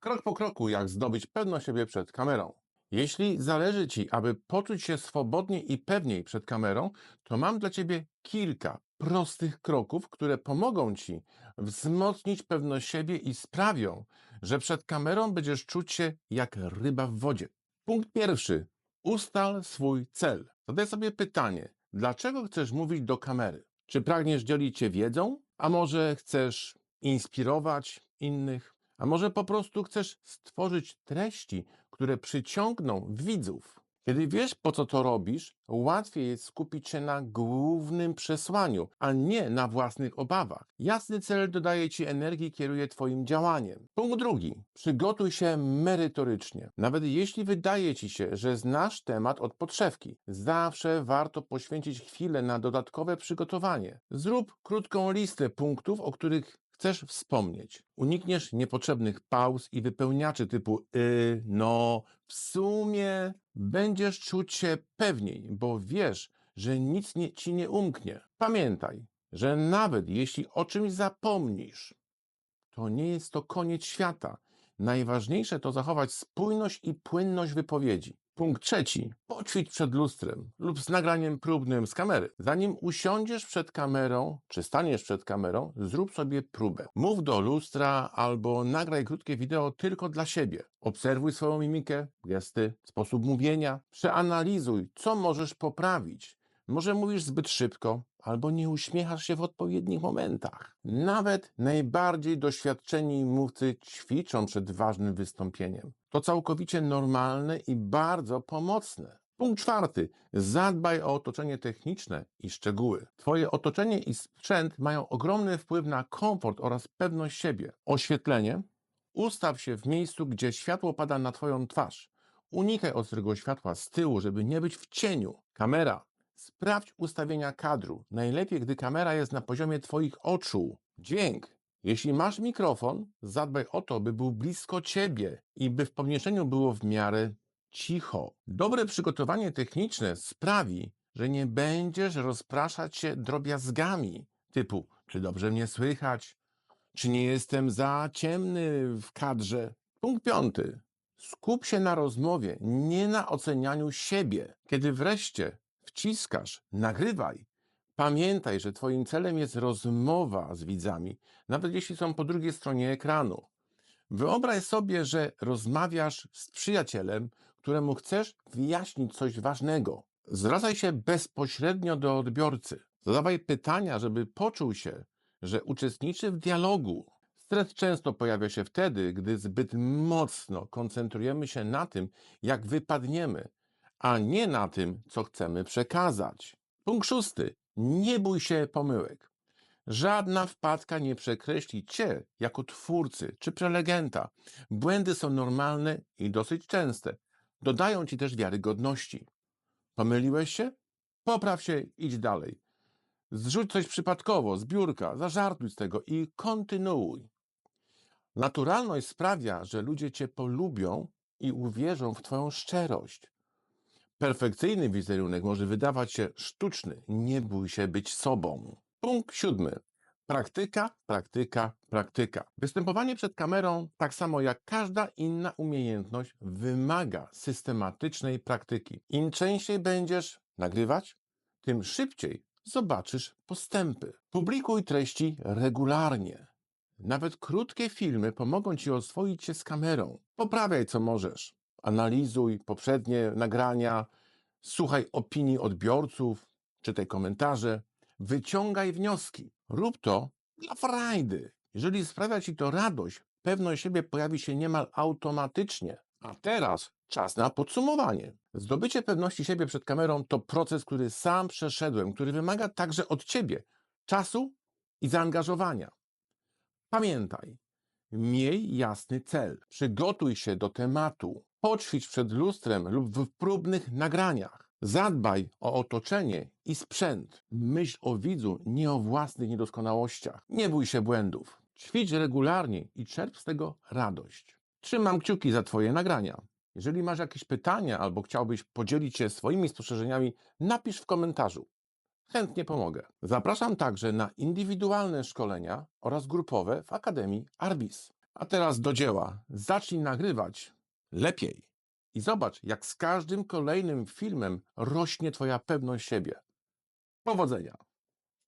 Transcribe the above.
Krok po kroku, jak zdobyć pewność siebie przed kamerą. Jeśli zależy Ci, aby poczuć się swobodnie i pewniej przed kamerą, to mam dla Ciebie kilka prostych kroków, które pomogą Ci wzmocnić pewność siebie i sprawią, że przed kamerą będziesz czuć się jak ryba w wodzie. Punkt pierwszy. Ustal swój cel. Zadaj sobie pytanie, dlaczego chcesz mówić do kamery? Czy pragniesz dzielić się wiedzą? A może chcesz inspirować innych? A może po prostu chcesz stworzyć treści, które przyciągną widzów? Kiedy wiesz, po co to robisz, łatwiej jest skupić się na głównym przesłaniu, a nie na własnych obawach. Jasny cel dodaje ci energii kieruje twoim działaniem. Punkt drugi. Przygotuj się merytorycznie. Nawet jeśli wydaje ci się, że znasz temat od podszewki, zawsze warto poświęcić chwilę na dodatkowe przygotowanie. Zrób krótką listę punktów, o których chcesz wspomnieć. Unikniesz niepotrzebnych pauz i wypełniaczy typu y, no, w sumie będziesz czuć się pewniej, bo wiesz, że nic nie, ci nie umknie. Pamiętaj, że nawet jeśli o czymś zapomnisz, to nie jest to koniec świata. Najważniejsze to zachować spójność i płynność wypowiedzi. Punkt trzeci. Poćwicz przed lustrem lub z nagraniem próbnym z kamery. Zanim usiądziesz przed kamerą, czy staniesz przed kamerą, zrób sobie próbę. Mów do lustra albo nagraj krótkie wideo tylko dla siebie. Obserwuj swoją mimikę, gesty, sposób mówienia. Przeanalizuj, co możesz poprawić. Może mówisz zbyt szybko, albo nie uśmiechasz się w odpowiednich momentach. Nawet najbardziej doświadczeni mówcy ćwiczą przed ważnym wystąpieniem. To całkowicie normalne i bardzo pomocne. Punkt czwarty. Zadbaj o otoczenie techniczne i szczegóły. Twoje otoczenie i sprzęt mają ogromny wpływ na komfort oraz pewność siebie. Oświetlenie. Ustaw się w miejscu, gdzie światło pada na Twoją twarz. Unikaj ostrego światła z tyłu, żeby nie być w cieniu. Kamera. Sprawdź ustawienia kadru. Najlepiej, gdy kamera jest na poziomie Twoich oczu. Dźwięk. Jeśli masz mikrofon, zadbaj o to, by był blisko Ciebie i by w pomieszczeniu było w miarę cicho. Dobre przygotowanie techniczne sprawi, że nie będziesz rozpraszać się drobiazgami typu, czy dobrze mnie słychać, czy nie jestem za ciemny w kadrze. Punkt piąty. Skup się na rozmowie, nie na ocenianiu siebie. Kiedy wreszcie wciskasz, nagrywaj, pamiętaj, że Twoim celem jest rozmowa z widzami, nawet jeśli są po drugiej stronie ekranu. Wyobraź sobie, że rozmawiasz z przyjacielem, któremu chcesz wyjaśnić coś ważnego. Zwracaj się bezpośrednio do odbiorcy. Zadawaj pytania, żeby poczuł się, że uczestniczy w dialogu. Stres często pojawia się wtedy, gdy zbyt mocno koncentrujemy się na tym, jak wypadniemy, a nie na tym, co chcemy przekazać. Punkt szósty. Nie bój się pomyłek. Żadna wpadka nie przekreśli cię jako twórcy czy prelegenta. Błędy są normalne i dosyć częste. Dodają ci też wiarygodności. Pomyliłeś się? Popraw się, idź dalej. Zrzuć coś przypadkowo, z biurka, zażartuj z tego i kontynuuj. Naturalność sprawia, że ludzie cię polubią i uwierzą w twoją szczerość. Perfekcyjny wizerunek może wydawać się sztuczny. Nie bój się być sobą. Punkt siódmy. Praktyka, praktyka, praktyka. Występowanie przed kamerą, tak samo jak każda inna umiejętność, wymaga systematycznej praktyki. Im częściej będziesz nagrywać, tym szybciej zobaczysz postępy. Publikuj treści regularnie. Nawet krótkie filmy pomogą ci oswoić się z kamerą. Poprawiaj co możesz. Analizuj poprzednie nagrania, słuchaj opinii odbiorców, czytaj komentarze, wyciągaj wnioski. Rób to dla frajdy. Jeżeli sprawia ci to radość, pewność siebie pojawi się niemal automatycznie. A teraz czas na podsumowanie. Zdobycie pewności siebie przed kamerą to proces, który sam przeszedłem, który wymaga także od ciebie czasu i zaangażowania. Pamiętaj, miej jasny cel, przygotuj się do tematu, poćwicz przed lustrem lub w próbnych nagraniach. Zadbaj o otoczenie i sprzęt. Myśl o widzu, nie o własnych niedoskonałościach. Nie bój się błędów. Ćwicz regularnie i czerp z tego radość. Trzymam kciuki za Twoje nagrania. Jeżeli masz jakieś pytania albo chciałbyś podzielić się swoimi spostrzeżeniami, napisz w komentarzu. Chętnie pomogę. Zapraszam także na indywidualne szkolenia oraz grupowe w Akademii Arbis. A teraz do dzieła. Zacznij nagrywać lepiej. I zobacz, jak z każdym kolejnym filmem rośnie Twoja pewność siebie. Powodzenia!